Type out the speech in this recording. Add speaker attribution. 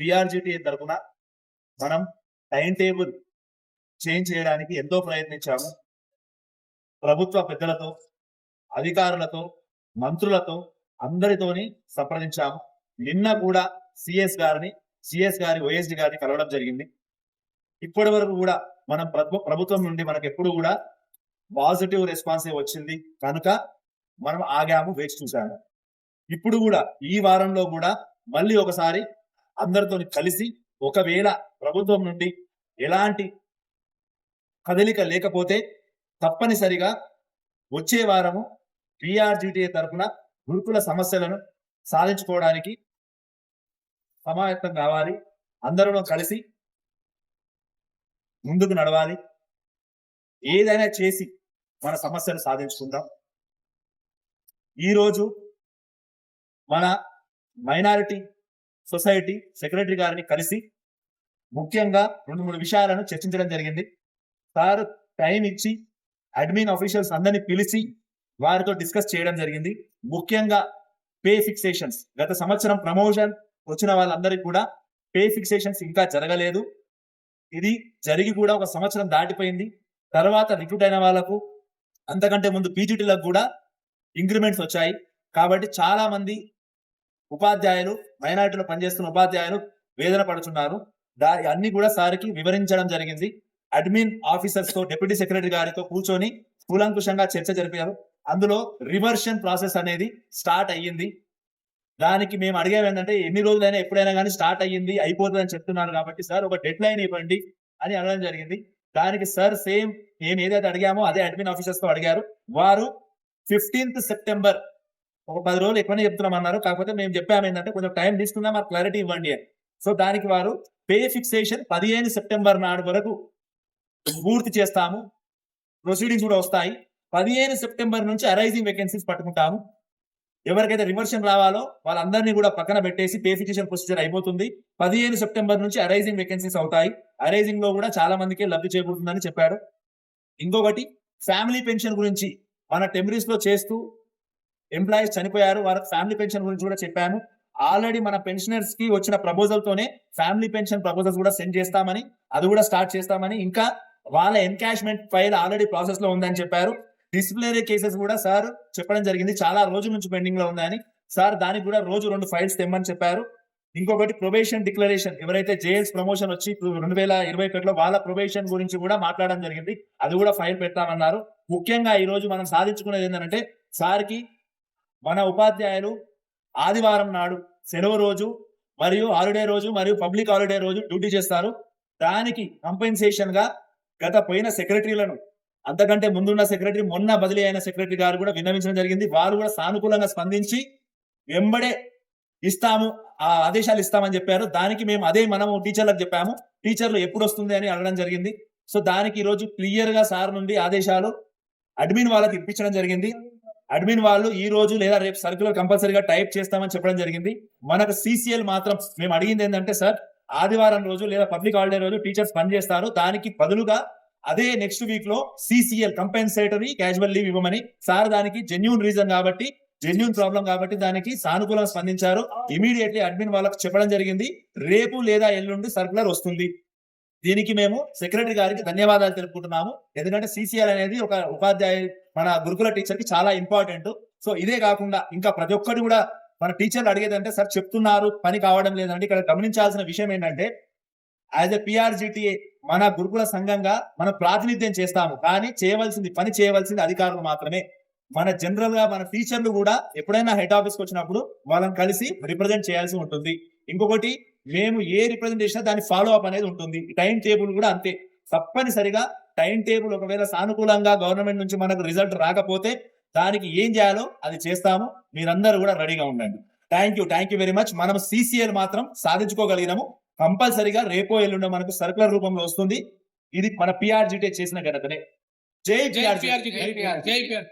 Speaker 1: పిఆర్జిటి తరఫున మనం time table change చేయడానికి ఎంతో ప్రయత్నించాము. ప్రభుత్వ పెద్దలతో అధికారులతో మంత్రులతో అందరితోని సంప్రదించాము. నిన్న కూడా సిఎస్ గారిని సిఎస్ గారి ఓఎస్డి గారిని కలవడం జరిగింది. ఇప్పటి వరకు కూడా మనం ప్రభుత్వం నుండి మనకు ఎప్పుడు కూడా పాజిటివ్ రెస్పాన్సే వచ్చింది. కనుక మనం ఆగాము వేచి చూసాము ఇప్పుడు కూడా ఈ వారంలో కూడా మళ్ళీ ఒకసారి అందరితో కలిసి ఒకవేళ ప్రభుత్వం నుండి ఎలాంటి కదలిక లేకపోతే తప్పనిసరిగా వచ్చే వారము పిఆర్జిటిఏ తరఫున గురుకుల సమస్యలను సాధించుకోవడానికి సమాయత్తం కావాలి. అందరూ కలిసి ముందుకు నడవాలి. ఏదైనా చేసి మన సమస్యను సాధించుకుందాం. ఈరోజు మన మైనారిటీ సొసైటీ సెక్రటరీ గారిని కలిసి ముఖ్యంగా రెండు మూడు విషయాలను చర్చించడం జరిగింది. సార్ టైం ఇచ్చి అడ్మిన్ ఆఫీషియల్స్ అందరినీ పిలిచి వారితో డిస్కస్ చేయడం జరిగింది. ముఖ్యంగా పే ఫిక్సేషన్స్ గత సంవత్సరం ప్రమోషన్ వచ్చిన వాళ్ళందరికీ కూడా పే ఫిక్సేషన్స్ ఇంకా జరగలేదు. ఇది జరిగి కూడా ఒక సంవత్సరం దాటిపోయింది. తర్వాత రిక్రూట్ అయిన వాళ్ళకు అంతకంటే ముందు పీజీటీలకు కూడా ఇంక్రిమెంట్స్ వచ్చాయి. కాబట్టి చాలా మంది ఉపాధ్యాయులు మైనారిటీలో పనిచేస్తున్న ఉపాధ్యాయులు వేదన పడుతున్నారు. దా అన్ని కూడా సార్కి వివరించడం జరిగింది. అడ్మిన్ ఆఫీసర్స్తో డిప్యూటీ సెక్రటరీ గారితో కూర్చొని కూలంకుషంగా చర్చ జరిపారు. అందులో రివర్షన్ ప్రాసెస్ అనేది స్టార్ట్ అయ్యింది. దానికి మేము అడిగేవి ఏంటంటే ఎన్ని రోజులైనా ఎప్పుడైనా కానీ స్టార్ట్ అయ్యింది అయిపోతుంది అని చెప్తున్నారు కాబట్టి సార్ ఒక డెడ్ లైన్ ఇవ్వండి అని అనడం జరిగింది. దానికి సార్ సేమ్ మేము ఏదైతే అడిగామో అదే అడ్మిన్ ఆఫీసర్స్తో అడిగారు. వారు ఫిఫ్టీన్త్ సెప్టెంబర్ ఒక పది రోజులు ఎక్కువనే చెప్తున్నాం అన్నారు. కాకపోతే మేము చెప్పాము ఏంటంటే కొంచెం టైం తీసుకుందాం మాకు క్లారిటీ ఇవ్వండి అని. సో దానికి వారు పే ఫిక్సేషన్ పదిహేను సెప్టెంబర్ నాడు వరకు పూర్తి చేస్తాము. ప్రొసీడింగ్స్ కూడా వస్తాయి. పదిహేను సెప్టెంబర్ నుంచి అరైజింగ్ వేకెన్సీస్ పట్టుకుంటాము. ఎవరికైతే రివర్షన్ రావాలో వాళ్ళందరినీ కూడా పక్కన పెట్టేసి పే ఫిక్సేషన్ ప్రొసీజర్ అయిపోతుంది. పదిహేను సెప్టెంబర్ నుంచి అరైజింగ్ వేకెన్సీస్ అవుతాయి. అరైజింగ్లో కూడా చాలా మందికి లబ్ధి చేకూరుతుందని చెప్పారు. ఇంకొకటి ఫ్యామిలీ పెన్షన్ గురించి మన టెంబరీస్లో చేస్తూ ఎంప్లాయీస్ చనిపోయారు వారి ఫ్యామిలీ పెన్షన్ గురించి కూడా చెప్పాము ఆల్రెడీ మన పెన్షనర్స్కి వచ్చిన ప్రపోజల్ తోనే ఫ్యామిలీ పెన్షన్ ప్రపోజల్స్ కూడా సెండ్ చేస్తామని అది కూడా స్టార్ట్ చేస్తామని ఇంకా వాళ్ళ ఎన్కాష్మెంట్ ఫైల్ ఆల్రెడీ ప్రాసెస్లో ఉందని చెప్పారు. డిసిప్లినరీ కేసెస్ కూడా సార్ చెప్పడం జరిగింది. చాలా రోజుల నుంచి పెండింగ్లో ఉందని. సార్ దానికి కూడా రోజు రెండు ఫైల్స్ తెమ్మని చెప్పారు. ఇంకొకటి ప్రొబేషన్ డిక్లరేషన్ ఎవరైతే జేఎల్స్ ప్రమోషన్ వచ్చి రెండు వేల ఇరవై ఒకటిలో వాళ్ళ ప్రొబేషన్ గురించి కూడా మాట్లాడడం జరిగింది. అది కూడా ఫైల్ పెడతామన్నారు. ముఖ్యంగా ఈ రోజు మనం సాధించుకునేది ఏంటంటే సార్కి మన ఉపాధ్యాయులు ఆదివారం నాడు సెలవు రోజు మరియు హాలిడే రోజు మరియు పబ్లిక్ హాలిడే రోజు డ్యూటీ చేస్తారు. దానికి కంపెన్సేషన్గా గత పోయిన సెక్రటరీలను అంతకంటే ముందున్న సెక్రటరీ మొన్న బదిలీ అయిన సెక్రటరీ గారు కూడా విన్నవించడం జరిగింది. వారు కూడా సానుకూలంగా స్పందించి వెంబడే ఇస్తాము ఆ ఆదేశాలు ఇస్తామని చెప్పారు. దానికి మేము అదే మనము టీచర్లకు చెప్పాము. టీచర్లు ఎప్పుడు వస్తుంది అని అడగడం జరిగింది. సో దానికి ఈరోజు రోజు క్లియర్గా సార్ నుండి ఆదేశాలు అడ్మిన్ వాళ్ళకి ఇప్పించడం జరిగింది. అడ్మిన్ వాళ్ళు ఈ రోజు లేదా రేపు సర్క్యులర్ కంపల్సరీగా టైప్ చేస్తామని చెప్పడం జరిగింది. మనకు సిసిఎల్ మాత్రం మేము అడిగింది ఏంటంటే సార్ ఆదివారం రోజు లేదా పబ్లిక్ హాలిడే రోజు టీచర్స్ పనిచేస్తారు. దానికి బదులుగా అదే నెక్స్ట్ వీక్లో సిసిఎల్ కంపెన్సేటరీ క్యాజువల్ లీవ్ ఇవ్వమని సార్ దానికి జెన్యున్ రీజన్ కాబట్టి జెన్యున్ ప్రాబ్లం కాబట్టి దానికి సానుకూలంగా స్పందించారు. ఇమీడియట్లీ అడ్మిన్ వాళ్ళకి చెప్పడం జరిగింది. రేపు లేదా ఎల్లుండి సర్కులర్ వస్తుంది. దీనికి మేము సెక్రటరీ గారికి ధన్యవాదాలు తెలుపుకుంటున్నాము. ఎందుకంటే సిసిఎల్ అనేది ఒక ఉపాధ్యాయ మన గురుకుల టీచర్కి చాలా ఇంపార్టెంట్ సో ఇదే కాకుండా ఇంకా ప్రతి ఒక్కటి కూడా మన టీచర్లు అడిగేదంటే సార్ చెప్తున్నారు పని కావడం లేదంటే ఇక్కడ గమనించాల్సిన విషయం ఏంటంటే యాజ్ ఎ పిఆర్జిటిఏ మన గురుకుల సంఘంగా మనం ప్రాతినిధ్యం చేస్తాము. కానీ చేయవలసింది పని చేయవలసింది అధికారులు మాత్రమే. మన జనరల్గా మన టీచర్లు కూడా ఎప్పుడైనా హెడ్ ఆఫీస్కి వచ్చినప్పుడు వాళ్ళని కలిసి రిప్రజెంట్ చేయాల్సి ఉంటుంది. ఇంకొకటి మేము ఏ రిప్రజెంటేషన్ దాని ఫాలో అప్ అనేది ఉంటుంది. టైం టేబుల్ కూడా అంతే. తప్పనిసరిగా టైం టేబుల్ ఒకవేళ సానుకూలంగా గవర్నమెంట్ నుంచి మనకు రిజల్ట్ రాకపోతే దానికి ఏం చేయాలో అది చేస్తాము. మీరందరూ కూడా రెడీగా ఉండండి. Thank you thank you very much మనం సిసిఎల్ మాత్రం సాధించుకోగలిగినాము. కంపల్సరిగా రేపో ఎల్లుండో మనకు సర్కులర్ రూపంలో వస్తుంది. ఇది మన పిఆర్జిటే చేసిన ఘనతనే. జై
Speaker 2: జై జై జై